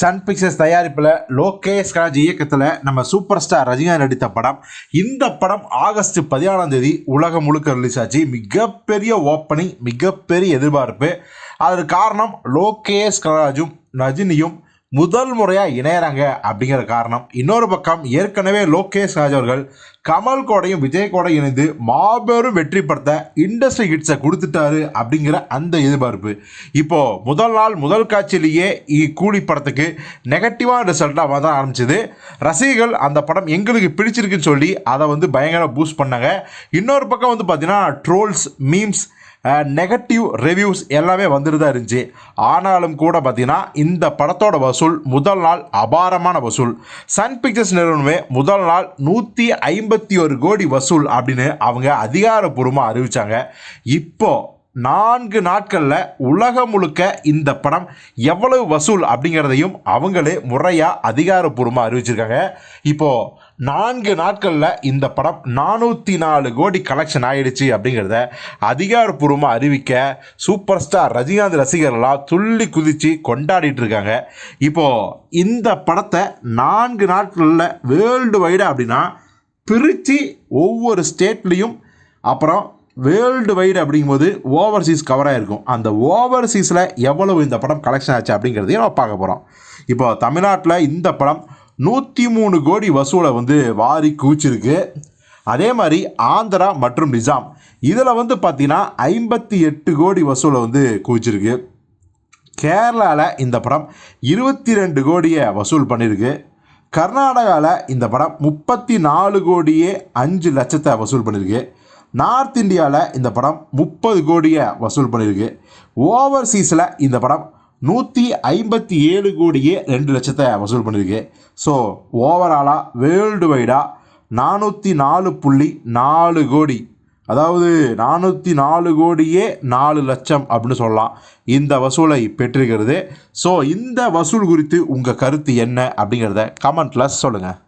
Sun pictures தயாரிப்பில் லோகேஷ் ராஜ் இயக்கத்தில் நம்ம சூப்பர் ஸ்டார் ரஜினிகாந்த் நடித்த படம். இந்த படம் ஆகஸ்ட் பதினாலாம் தேதி உலகம் முழுக்க ரிலீஸ் ஆச்சு. மிகப்பெரிய ஓப்பனிங் மிகப்பெரிய எதிர்பார்ப்பு. அதற்கு காரணம் லோகேஷ் ராஜும் ரஜினியும் முதல் முறையாக இணையறாங்க அப்படிங்கிற காரணம். இன்னொரு பக்கம் ஏற்கனவே லோகேஷ் ராஜ் அவர்கள் கமல் கோடையும் விஜய் கோடையும் இணைந்து மாபெரும் வெற்றி படுத்த இண்டஸ்ட்ரி ஹிட்ஸை கொடுத்துட்டாரு அப்படிங்கிற அந்த எதிர்பார்ப்பு. இப்போ முதல் நாள் முதல் காட்சியிலேயே இ- கூலி படத்துக்கு நெகட்டிவான ரிசல்ட்டாக வர ஆரம்பிச்சது. ரசிகர்கள் அந்த படம் எங்களுக்கு பிடிச்சிருக்குன்னு சொல்லி அதை வந்து பயங்கர பூஸ்ட் பண்ணாங்க. இன்னொரு பக்கம் வந்து பார்த்தீங்கன்னா ட்ரோல்ஸ் மீம்ஸ் நெகட்டிவ் ரிவ்யூஸ் எல்லாமே வந்துட்டு தான் இருந்துச்சு. ஆனாலும் கூட பார்த்தீங்கன்னா இந்த படத்தோட வசூல் முதல் நாள் அபாரமான வசூல். சன் பிக்சர்ஸ் நிறுவனமே முதல் நாள் நூற்றி ஐம்பத்தி ஒரு கோடி வசூல் அப்படின்னு அவங்க அதிகாரப்பூர்வமாக அறிவிச்சாங்க. இப்போ நான்கு நாட்களில் உலகம் முழுக்க இந்த படம் எவ்வளவு வசூல் அப்படிங்கிறதையும் அவங்களே முறையாக அதிகாரப்பூர்வமாக அறிவிச்சிருக்காங்க. இப்போது நான்கு நாட்களில் இந்த படம் நானூற்றி நாலு கோடி கலெக்ஷன் ஆயிடுச்சு அப்படிங்கிறத அதிகாரப்பூர்வமாக அறிவிக்க சூப்பர் ஸ்டார் ரஜினிகாந்த் ரசிகர்களாக துள்ளி குதித்து கொண்டாடிட்டு இருக்காங்க. இப்போது இந்த படத்தை நான்கு நாட்களில் வேர்ல்டு வைடாக அப்படின்னா பிரித்து ஒவ்வொரு ஸ்டேட்லேயும் அப்புறம் வேர்ல்டு வைடு அப்படிங்கும்போது ஓவர்சீஸ் கவராக இருக்கும் அந்த ஓவர்சீஸில் எவ்வளவு இந்த படம் கலெக்ஷன் ஆச்சு அப்படிங்கிறதையும் நம்ம பார்க்க போகிறோம் இப்போ தமிழ்நாட்டில் இந்த படம் நூற்றி மூணு கோடி வசூலை வந்து வாரி குவிச்சிருக்கு. அதே மாதிரி ஆந்திரா மற்றும் நிஜாம் இதில் வந்து பார்த்திங்கன்னா ஐம்பத்தி எட்டு கோடி வசூலை வந்து குவிச்சிருக்கு. கேரளாவில் இந்த படம் இருபத்தி ரெண்டு கோடியை வசூல் பண்ணியிருக்கு கர்நாடகாவில் இந்த படம் முப்பத்தி நாலு கோடியே அஞ்சு லட்சத்தை வசூல் பண்ணியிருக்கு நார்த் இந்தியாவில் இந்த படம் முப்பது கோடியை வசூல் பண்ணியிருக்கு ஓவர்சீஸில் இந்த படம் நூற்றி ஐம்பத்தி ஏழு கோடியே ரெண்டு லட்சத்தை வசூல் பண்ணியிருக்கு ஸோ ஓவராலாக வேர்ல்டு வைடாக நானூற்றி நாலு புள்ளி நாலு கோடி. அதாவது நானூற்றி நாலு கோடியே நாலு லட்சம் அப்படின்னு சொல்லலாம். இந்த வசூலை பெற்றிருக்கிறது. ஸோ இந்த வசூல் குறித்து உங்கள் கருத்து என்ன அப்படிங்கிறத கமெண்ட்டில் சொல்லுங்கள்